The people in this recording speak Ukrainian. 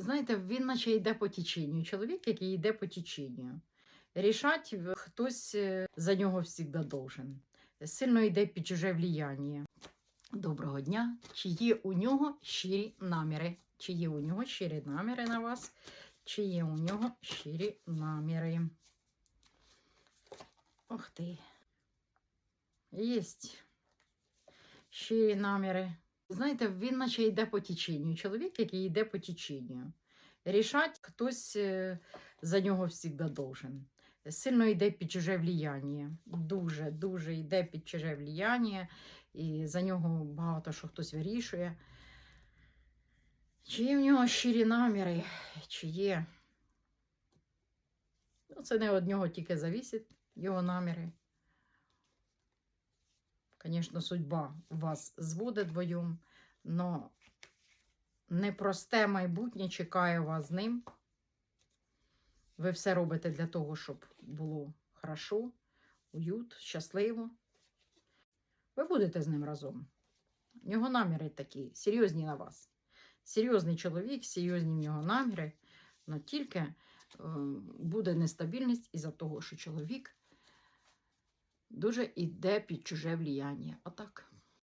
Знаєте, він наче йде по теченню. Чоловік, який йде по теченню. Рішать хтось е, за нього завжди должен. Сильно йде під чуже влияння. Доброго дня. Чи є у нього щирі наміри? Чи є у нього щирі наміри на вас? Чи є у нього щирі наміри? Ох ти. Єсть. Щирі наміри. Знаєте, він наче йде по теченню. Чоловік, який йде по теченню. Рішать хтось е, за нього завжди должен. Сильно йде під чуже влияння. Дуже, дуже йде під чуже влияння, і за нього багато що хтось вирішує. Чи є в нього щирі наміри, чи є. Ну, це не від нього тільки завісить, його наміри. Звісно, судьба вас зводить вдвоєм, але непросте майбутнє чекає вас з ним. Ви все робите для того, щоб було хорошо, уют, щасливо. Ви будете з ним разом. У нього наміри такі, серйозні на вас. Серйозний чоловік, серйозні в нього наміри, але тільки е, буде нестабільність із-за того, що чоловік дуже йде під чуже влияння. Отак.